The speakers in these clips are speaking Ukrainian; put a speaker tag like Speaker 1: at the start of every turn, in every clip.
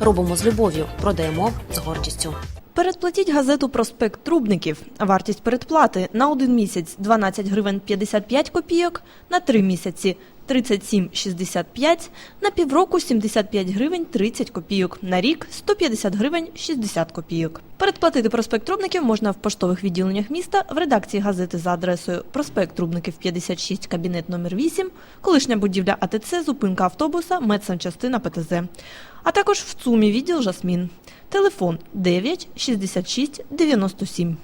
Speaker 1: Робимо з любов'ю, продаємо з гордістю.
Speaker 2: Передплатіть газету Проспект Трубників. Вартість передплати на один місяць 12 гривень 55 копійок, на три місяці 37,65, на півроку 75 гривень 30 копійок, на рік 150 гривень 60 копійок. Передплатити проспект Трубників можна в поштових відділеннях міста, в редакції газети за адресою Проспект Трубників 56, кабінет номер 8, колишня будівля АТЦ, зупинка автобуса, медсанчастина ПТЗ. А також в ЦУМі відділ Жасмін. Телефон 9 66 97.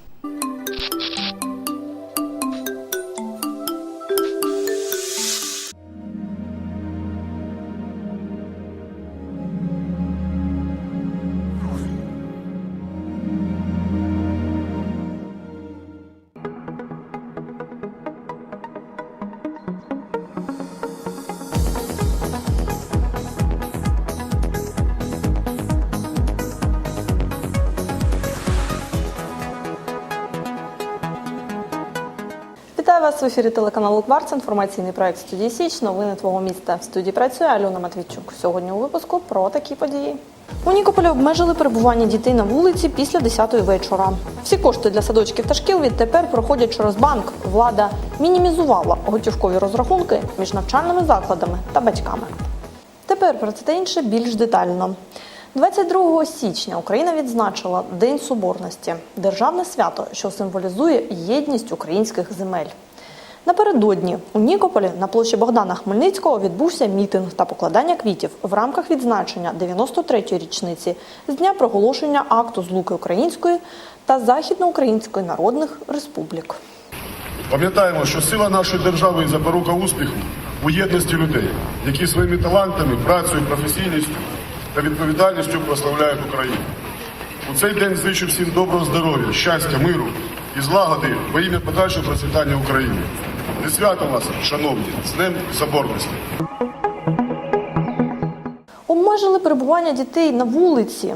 Speaker 3: Вітаю вас в ефірі телеканалу Кварц. Інформаційний проект студії Січ. Новини твого міста. В студії працює Альона Матвійчук. Сьогодні у випуску про такі події. У Нікополі обмежили перебування дітей на вулиці після 10-ї вечора. Всі кошти для садочків та шкіл відтепер проходять через банк. Влада мінімізувала готівкові розрахунки між навчальними закладами та батьками. Тепер про це та інше більш детально. 22 січня Україна відзначила День Соборності державне свято, що символізує єдність українських земель. Напередодні у Нікополі на площі Богдана Хмельницького відбувся мітинг та покладання квітів в рамках відзначення 93-ї річниці з дня проголошення акту злуки української та західноукраїнської народних республік.
Speaker 4: Пам'ятаємо, що сила нашої держави і запорука успіху у єдності людей, які своїми талантами, працею, професійністю та відповідальністю прославляють Україну. У цей день зичу всім доброго здоров'я, щастя, миру і злагоди во ім'я подальшого процвітання України. Не свято вас, шановні, з Днем Соборності!
Speaker 3: Обмежили перебування дітей на вулиці.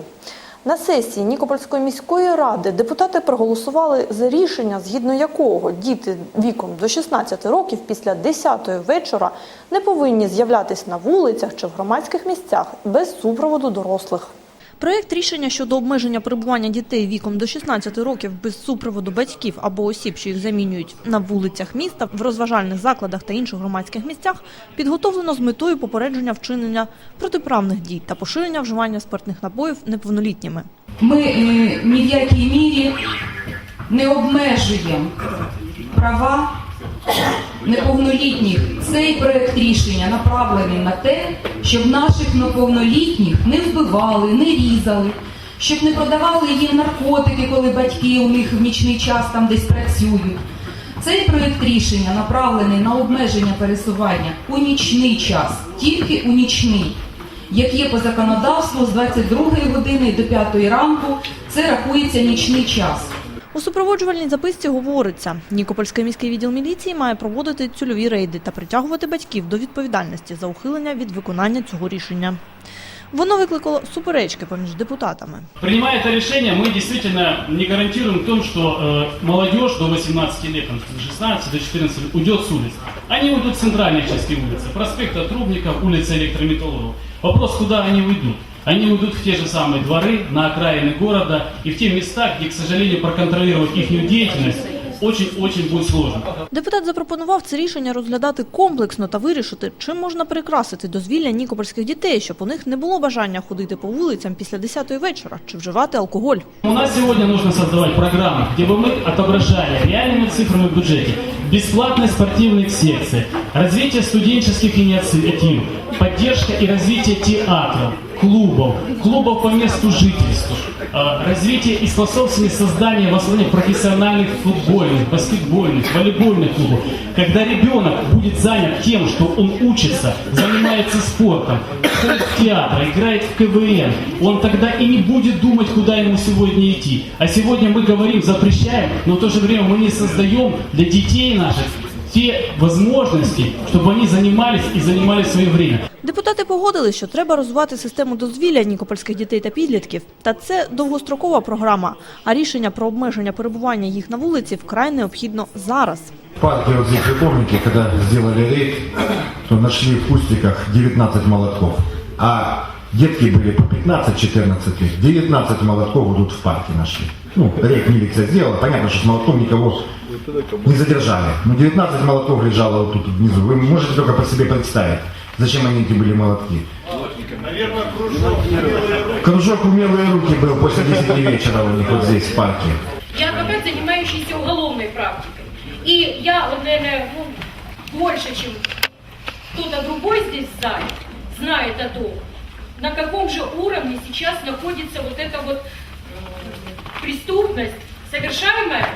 Speaker 3: На сесії Нікопольської міської ради депутати проголосували за рішення, згідно якого діти віком до 16 років після 10-ї вечора не повинні з'являтися на вулицях чи в громадських місцях без супроводу дорослих.
Speaker 2: Проєкт рішення щодо обмеження перебування дітей віком до 16 років без супроводу батьків або осіб, що їх замінюють на вулицях міста, в розважальних закладах та інших громадських місцях, підготовлено з метою попередження вчинення протиправних дій та поширення вживання спиртних напоїв неповнолітніми.
Speaker 5: Ми е, ні в якій мірі не обмежуємо права неповнолітніх. Цей проект рішення направлений на те, щоб наших неповнолітніх не вбивали, не різали, щоб не продавали їм наркотики, коли батьки у них в нічний час там десь працюють. Цей проект рішення направлений на обмеження пересування у нічний час, тільки у нічний. Як є по законодавству з 22 години до 5 ранку, це рахується нічний час.
Speaker 2: У супроводжувальній записці говориться, Нікопольський міський відділ міліції має проводити цільові рейди та притягувати батьків до відповідальності за ухилення від виконання цього рішення. Воно викликало суперечки поміж депутатами.
Speaker 6: Принимая это решение, мы действительно не гарантируем в том, что э, молодежь до 18 лет, там, с 16 до 14 уйдет с улиц. Они уйдут в центральной части улицы, проспекта Трубников, улица Электрометаллургов. Вопрос, куда они уйдут? Они уйдут в те же самые дворы, на окраины города и в те места, где, к сожалению, проконтролировать их деятельность очень-очень будет сложно.
Speaker 2: Депутат запропонував це рішення розглядати комплексно та вирішити, чим можна прикрасити дозвілля нікопольських дітей, щоб у них не було бажання ходити по вулицям після 10-ї вечора чи вживати алкоголь.
Speaker 6: У нас сегодня нужно создавать программы, где бы мы отображали реальными цифрами в бюджете бесплатность спортивных секций, развитие студенческих инициатив, поддержка и развитие театров, клубов, клубов по месту жительства, э, Развитие и способствование созданию в основном профессиональных футбольных, баскетбольных, волейбольных клубов. Когда ребенок будет занят тем, что он учится, занимается спортом, ходит в театр, играет в КВН, он тогда и не будет думать, куда ему сегодня идти. А сегодня мы говорим, запрещаем, но в то же время мы не создаем для детей наших те возможности, чтобы они занимались и занимали свое время.
Speaker 2: Депутати погодили, що треба розвивати систему дозвілля нікопольських дітей та підлітків. Та це довгострокова програма, а рішення про обмеження перебування їх на вулиці вкрай необхідно зараз.
Speaker 7: В парке, вот здесь вы помните, когда сделали рейд, то нашли в кустиках 19 молотков. А детки были по 15-14 лет. 19 молотков идут в парке нашли. Ну, рейд милиция сделала. Понятно, что с молотком никого Не задержали. Но 19 молотков лежало вот тут внизу. Вы можете только по себе представить, зачем они эти были молотки. Кружок умелые руки был после 10 вечера у них вот здесь в парке.
Speaker 8: Я адвокат, занимающийся уголовной практикой. И я, вот, наверное, ну, больше, чем кто-то другой здесь в зале, знает о том, на каком же уровне сейчас находится вот эта вот э, преступность, совершаемая,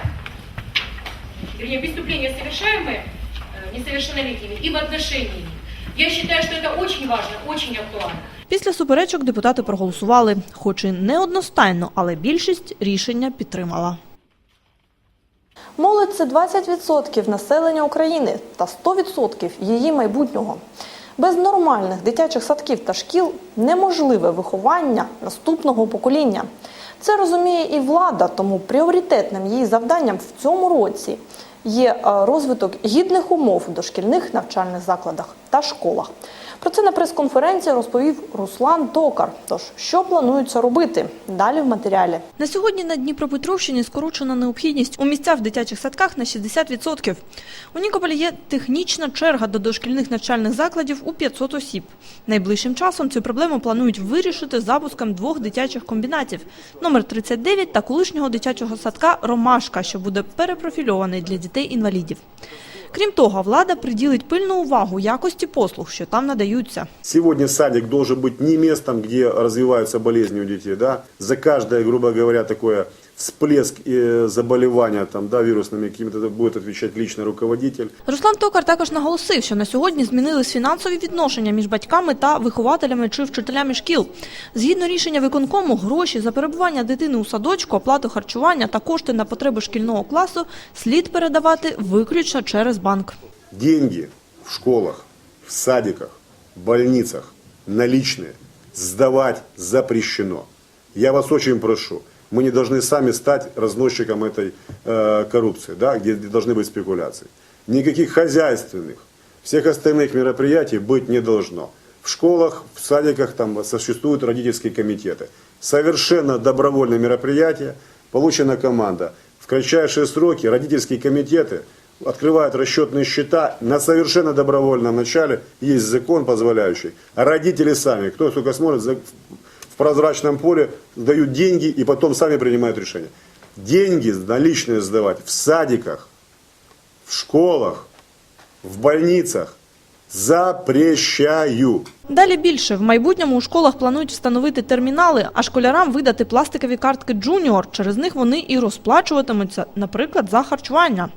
Speaker 8: вернее, преступление, совершаемое э, несовершеннолетними и в отношении них. Я считаю, что это очень важно, очень актуально.
Speaker 2: Після суперечок депутати проголосували, хоч і не одностайно, але більшість рішення підтримала.
Speaker 3: Молодь це 20% населення України та 100% її майбутнього. Без нормальних дитячих садків та шкіл неможливе виховання наступного покоління. Це розуміє і влада, тому пріоритетним її завданням в цьому році є е, розвиток гідних умов у дошкільних навчальних закладах та школах. Про це на прес-конференції розповів Руслан Токар. Тож, що планується робити? Далі в матеріалі.
Speaker 2: На сьогодні на Дніпропетровщині скорочена необхідність у місцях в дитячих садках на 60%. У Нікополі є технічна черга до дошкільних навчальних закладів у 500 осіб. Найближчим часом цю проблему планують вирішити запуском двох дитячих комбінатів – номер 39 та колишнього дитячого садка «Ромашка», що буде перепрофільований для дітей-інвалідів. Крім того, влада приділить пильну увагу якості послуг, що там надаються.
Speaker 4: Сьогодні садик має бути не местом, где розвиваються болезни у дітей. да. За каждое, грубо говоря, такое всплеск э, заболевания там, да, вирусными какими-то будет отвечать лично руководитель.
Speaker 2: Руслан Токар також наголосив, що на сьогодні змінились фінансові відношення між батьками та вихователями чи вчителями шкіл. Згідно рішення виконкому, гроші за перебування дитини у садочку, оплату харчування та кошти на потреби шкільного класу слід передавати виключно через банк.
Speaker 4: Деньги в школах, в садиках, в больницах, наличные, сдавать запрещено. Я вас очень прошу, Мы не должны сами стать разносчиком этой э, коррупции, да, где должны быть спекуляции. Никаких хозяйственных, всех остальных мероприятий быть не должно. В школах, в садиках там существуют родительские комитеты. Совершенно добровольное мероприятие, получена команда. В кратчайшие сроки родительские комитеты открывают расчетные счета на совершенно добровольном начале. Есть закон, позволяющий. А родители сами, кто сколько смотрит, за- в прозрачном поле дают деньги и потом сами принимают решения. Деньги наличные сдавать в садиках, в школах, в больницах запрещаю.
Speaker 2: Далі більше. В майбутньому у школах планують встановити термінали, а школярам видати пластикові картки «Джуніор». Через них вони і розплачуватимуться, наприклад, за харчування.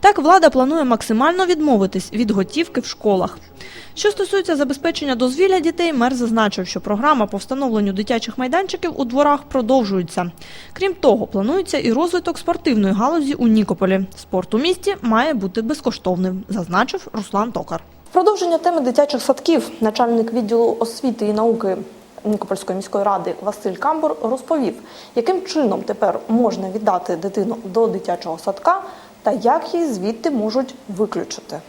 Speaker 2: Так влада планує максимально відмовитись від готівки в школах. Що стосується забезпечення дозвілля дітей, мер зазначив, що програма по встановленню дитячих майданчиків у дворах продовжується. Крім того, планується і розвиток спортивної галузі у Нікополі. Спорт у місті має бути безкоштовним, зазначив Руслан Токар.
Speaker 3: Продовження теми дитячих садків начальник відділу освіти і науки Нікопольської міської ради Василь Камбур розповів, яким чином тепер можна віддати дитину до дитячого садка та як її звідти можуть виключити.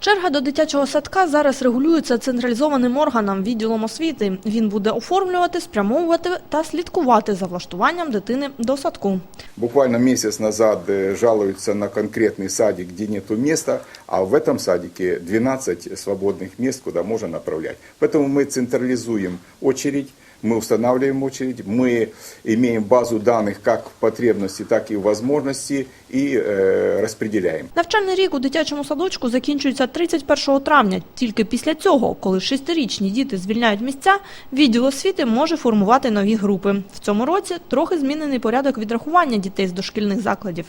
Speaker 2: Черга до дитячого садка зараз регулюється централізованим органом відділом освіти. Він буде оформлювати, спрямовувати та слідкувати за влаштуванням дитини до садку.
Speaker 9: Буквально месяц назад э, жалуются на конкретный садик, где нету места, а в этом садике 12 свободных мест, куда можно направлять. Поэтому мы централизуем очередь, мы устанавливаем очередь, мы имеем базу данных как в потребности, так и в возможности и э, распределяем.
Speaker 2: Навчальний рік у дитячому садочку закінчується 31 травня. Тільки після цього, коли шестирічні діти звільняють місця, відділ освіти може формувати нові групи. В цьому році трохи змінений порядок відрахування дітей з дошкільних закладів.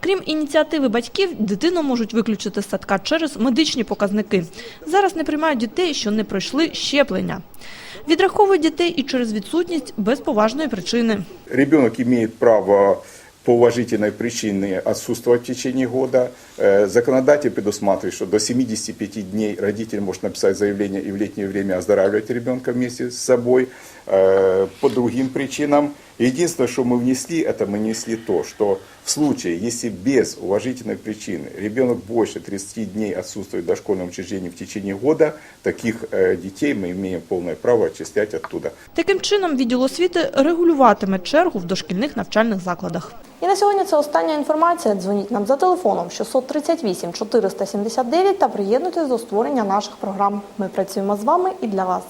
Speaker 2: Крім ініціативи батьків, дитину можуть виключити з садка через медичні показники. Зараз не приймають дітей, що не пройшли щеплення. Відраховують дітей і через відсутність без поважної причини.
Speaker 9: Ребенок має право по уважительной причине отсутствовать в течение года. Э, Законодатель предусматривает, что до 75 дней родитель может написать заявление и в летнее время оздоравливать ребенка вместе с собой э, по другим причинам. Единственное, что мы внесли, это мы внесли то, что в случае, если без уважительной причины ребенок больше 30 дней отсутствует в дошкольном учреждении в течение года, таких э, детей мы имеем полное право отчислять оттуда.
Speaker 2: Таким чином, відділ освіти регулюватиме чергу в дошкільних навчальних закладах.
Speaker 3: І на сьогодні це остання інформація. Дзвоніть нам за телефоном 638 479 та приєднуйтесь до створення наших програм. Ми працюємо з вами і для вас.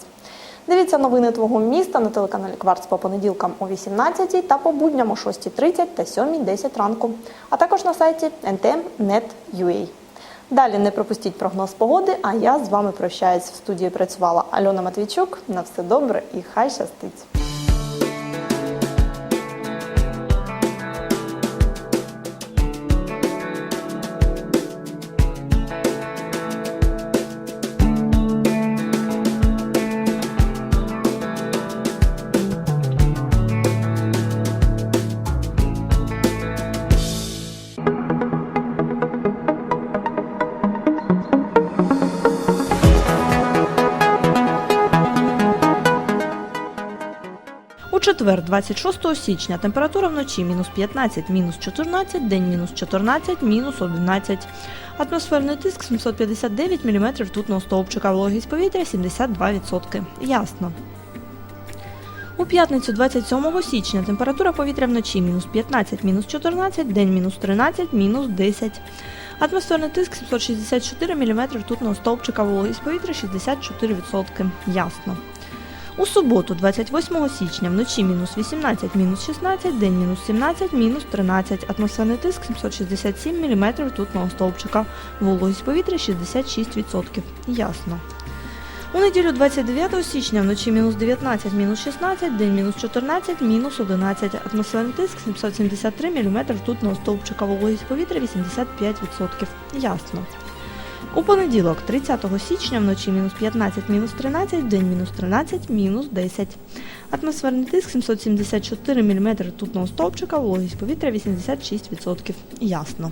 Speaker 3: Дивіться новини твого міста на телеканалі Кварц по понеділкам о 18 та по будням о 6.30 та 7.10 ранку, а також на сайті ntm.net.ua. Далі не пропустіть прогноз погоди, а я з вами прощаюсь. В студії працювала Альона Матвійчук. На все добре і хай щастить!
Speaker 2: Четвер, 26 січня, температура вночі мінус 15, мінус 14, день мінус 14, мінус 11. Атмосферний тиск 759 мм ртутного стовпчика, вологість повітря 72%. Ясно. У п'ятницю 27 січня температура повітря вночі мінус 15, мінус 14, день мінус 13, мінус 10. Атмосферний тиск 764 мм ртутного стовпчика, вологість повітря 64%. Ясно. У суботу, 28 січня, вночі мінус 18, мінус 16, день мінус 17, мінус 13. Атмосферний тиск 767 мм ртутного стовпчика. Вологість повітря 66%. Ясно. У неділю 29 січня вночі мінус 19, мінус 16, день мінус 14, мінус 11. Атмосферний тиск 773 мм ртутного стовпчика. Вологість повітря 85%. Ясно. У понеділок, 30 січня, вночі мінус 15, мінус 13, день мінус 13, мінус 10. Атмосферний тиск 774 мм ртутного стовпчика, вологість повітря 86%. Ясно.